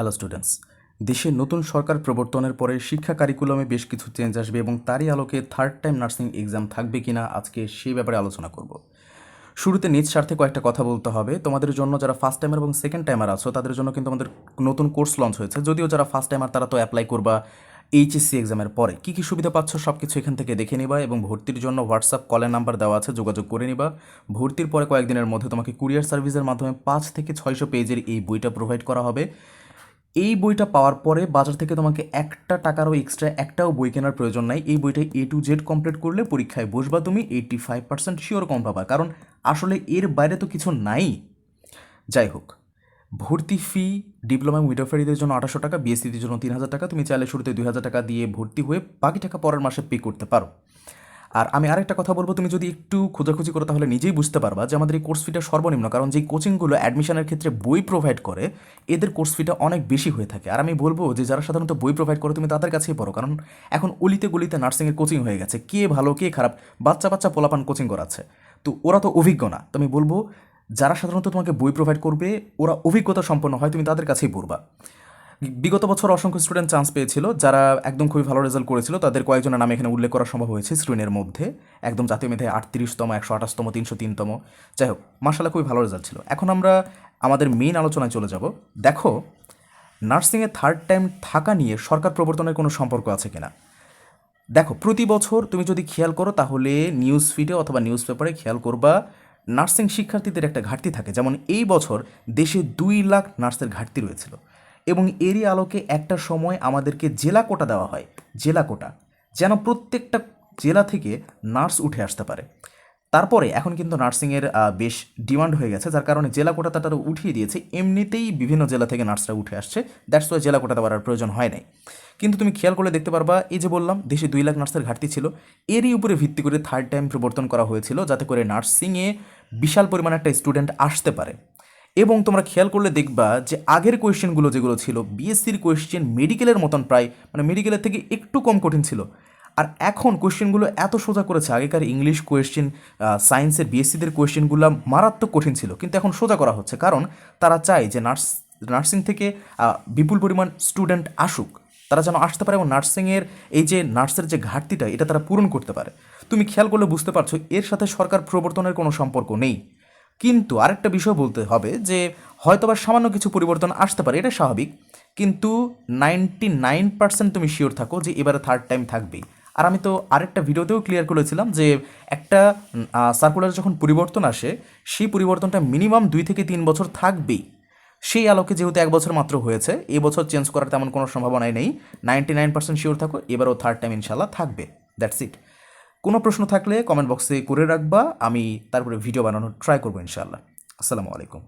Hello students দেশে নতুন সরকার প্রবর্তনের পরে শিক্ষা কারিকুলামে বেশ কিছু চেঞ্জ আসবে এবং তারই আলোকে থার্ড টাইম নার্সিং এক্সাম থাকবে কিনা আজকে সেই ব্যাপারে আলোচনা করব। শুরুতে নিজ স্বার্থে কয়েকটা কথা বলতে হবে। তোমাদের জন্য যারা ফার্স্ট টাইমার এবং সেকেন্ড টাইমার আছো, তাদের জন্য কিন্তু আমাদের নতুন কোর্স লঞ্চ হয়েছে। যদিও যারা ফার্স্ট টাইমার তারা তো অ্যাপ্লাই করবা এইচএসসি এক্সামের পরে। কী কী সুবিধা পাচ্ছ সব কিছু এখান থেকে দেখে নিবা এবং ভর্তির জন্য হোয়াটসঅ্যাপ কলের নাম্বার দেওয়া আছে, যোগাযোগ করে নিবা। ভর্তির পরে কয়েকদিনের মধ্যে তোমাকে কুরিয়ার সার্ভিসের মাধ্যমে পাঁচ থেকে ছয়শো পেজের এই বইটা প্রোভাইড করা হবে। এই বইটা পাওয়ার পরে বাজার থেকে তোমাকে একটা টাকারও এক্সট্রা একটাও বই কেনার প্রয়োজন নাই। এই বইটা এ টু জেড কমপ্লিট করলে পরীক্ষায় বসবা তুমি এইটটি ফাইভ পার্সেন্ট শিওর কম পাবা। কারণ আসলে এর বাইরে তো কিছু নাই। যাই হোক, ভর্তি ফি ডিপ্লোমা মিডোফারিদের জন্য আঠাশশো টাকা বিএসসিদের জন্য তিন হাজার টাকা। তুমি চাইলে শুরুতে দুই হাজার টাকা দিয়ে ভর্তি হয়ে বাকি টাকা পরের মাসে পে করতে পারো। আর আমি আরেকটা কথা বলব, তুমি যদি একটু খোঁজাখুঁজি করো তাহলে নিজেই বুঝতে পারবা যে আমাদের এই কোর্স ফিটা সর্বনিম্ন, কারণ যেই কোচিংগুলো অ্যাডমিশনের ক্ষেত্রে বই প্রোভাইড করে, এদের কোর্স ফিটা অনেক বেশি হয়ে থাকে। আর আমি বলব যে যারা সাধারণত বই প্রোভাইড করে, তুমি তাদের কাছেই পড়ো, কারণ এখন অলিতে গলিতে নার্সিংয়ের কোচিং হয়ে গেছে। কে ভালো, কে খারাপ বাচ্চা বাচ্চা পোলাপান কোচিং করাচ্ছে। তো ওরা তো অভিজ্ঞ না। তো আমি বলব, যারা সাধারণত তোমাকে বই প্রোভাইড করবে, ওরা অভিজ্ঞতা সম্পন্ন হয়, তুমি তাদের কাছেই পড়বা। বিগত বছর অসংখ্য স্টুডেন্ট চান্স পেয়েছিল, যারা একদম খুবই ভালো রেজাল্ট করেছিল, তাদের কয়েকজনের নাম এখানে উল্লেখ করা সম্ভব হয়েছে স্ক্রিনের মধ্যে। একদম জাতীয় মেধায় আটত্রিশতম, একশো আঠাশতম, তিনশো তিনতম। যাই হোক মার্শাল্লাহ খুবই ভালো রেজাল্ট ছিল। এখন আমরা আমাদের মেইন আলোচনায় চলে যাব। দেখো নার্সিংয়ে থার্ড টাইম থাকা নিয়ে সরকার প্রবর্তনের কোনো সম্পর্ক আছে কিনা? দেখো, প্রতি বছর তুমি যদি খেয়াল করো, তাহলে নিউজ ফিডে অথবা নিউজ পেপারে খেয়াল করবা নার্সিং শিক্ষার্থীদের একটা ঘাটতি থাকে। যেমন এই বছর দেশে দুই লাখ নার্সের ঘাটতি রয়েছিল। এবং এরই আলোকে একটা সময় আমাদেরকে জেলা কোটা দেওয়া হয়, জেলা কোটা, যেন প্রত্যেকটা জেলা থেকে নার্স উঠে আসতে পারে। তারপরে এখন কিন্তু নার্সিংয়ের বেশ ডিমান্ড হয়ে গেছে, যার কারণে জেলা কোটা তারা উঠিয়ে দিয়েছে। এমনিতেই বিভিন্ন জেলা থেকে নার্সরা উঠে আসছে, দ্যাটস ওয়াই জেলা কোটা দেওয়ার প্রয়োজন হয় নাই। কিন্তু তুমি খেয়াল করলে দেখতে পারবা, এই যে বললাম, দেশে দুই লাখ নার্সের ঘাটতি ছিল। এরই উপরে ভিত্তি করে থার্ড টাইম প্রবর্তন করা হয়েছিল, যাতে করে নার্সিংয়ে বিশাল পরিমাণ একটা স্টুডেন্ট আসতে পারে। এবং তোমরা খেয়াল করলে দেখবা যে আগের কোয়েশ্চেনগুলো যেগুলো ছিল বিএসসির কোয়েশ্চেন মেডিকেলের মতন প্রায় মানে মেডিকেলের থেকে একটু কম কঠিন ছিল। আর এখন কোয়েশ্চেনগুলো এত সোজা করেছে, আগেকার ইংলিশ কোয়েশ্চেন সায়েন্সের বিএসসিদের কোয়েশ্চেনগুলো মারাত্মক কঠিন ছিল, কিন্তু এখন সোজা করা হচ্ছে। কারণ তারা চায় যে নার্স, নার্সিং থেকে বিপুল পরিমাণ স্টুডেন্ট আসুক। তারা যেন আসতে পারে এবং নার্সিংয়ের এই যে নার্সের যে ঘাটতিটা, এটা তারা পূরণ করতে পারে। তুমি খেয়াল করলে বুঝতে পারছ, এর সাথে সরকার প্রবর্তনের কোনো সম্পর্ক নেই। কিন্তু আরেকটা বিষয় বলতে হবে যে হয়তো হয়তোবা সামান্য কিছু পরিবর্তন আসতে পারে, এটা স্বাভাবিক। কিন্তু নাইনটি নাইন পার্সেন্ট তুমি শিওর থাকো যে এবারে থার্ড টাইম থাকবেই। আর আমি তো আরেকটা ভিডিওতেও ক্লিয়ার করেছিলাম যে একটা সার্কুলার যখন পরিবর্তন আসে, সেই পরিবর্তনটা মিনিমাম দুই থেকে তিন বছর থাকবেই। সেই আলোকে যেহেতু এক বছর মাত্র হয়েছে এই বছর চেঞ্জ করার তেমন কোনো সম্ভাবনাই নেই। নাইনটি নাইন পার্সেন্ট শিওর থাকো, এবারও থার্ড টাইম ইনশাল্লাহ থাকবে। দ্যাটস ইট কোনো প্রশ্ন থাকলে কমেন্ট বক্সে করে রাখবা, আমি তারপরে ভিডিও বানানোর ট্রাই করব ইনশাআল্লাহ। আসসালামু আলাইকুম।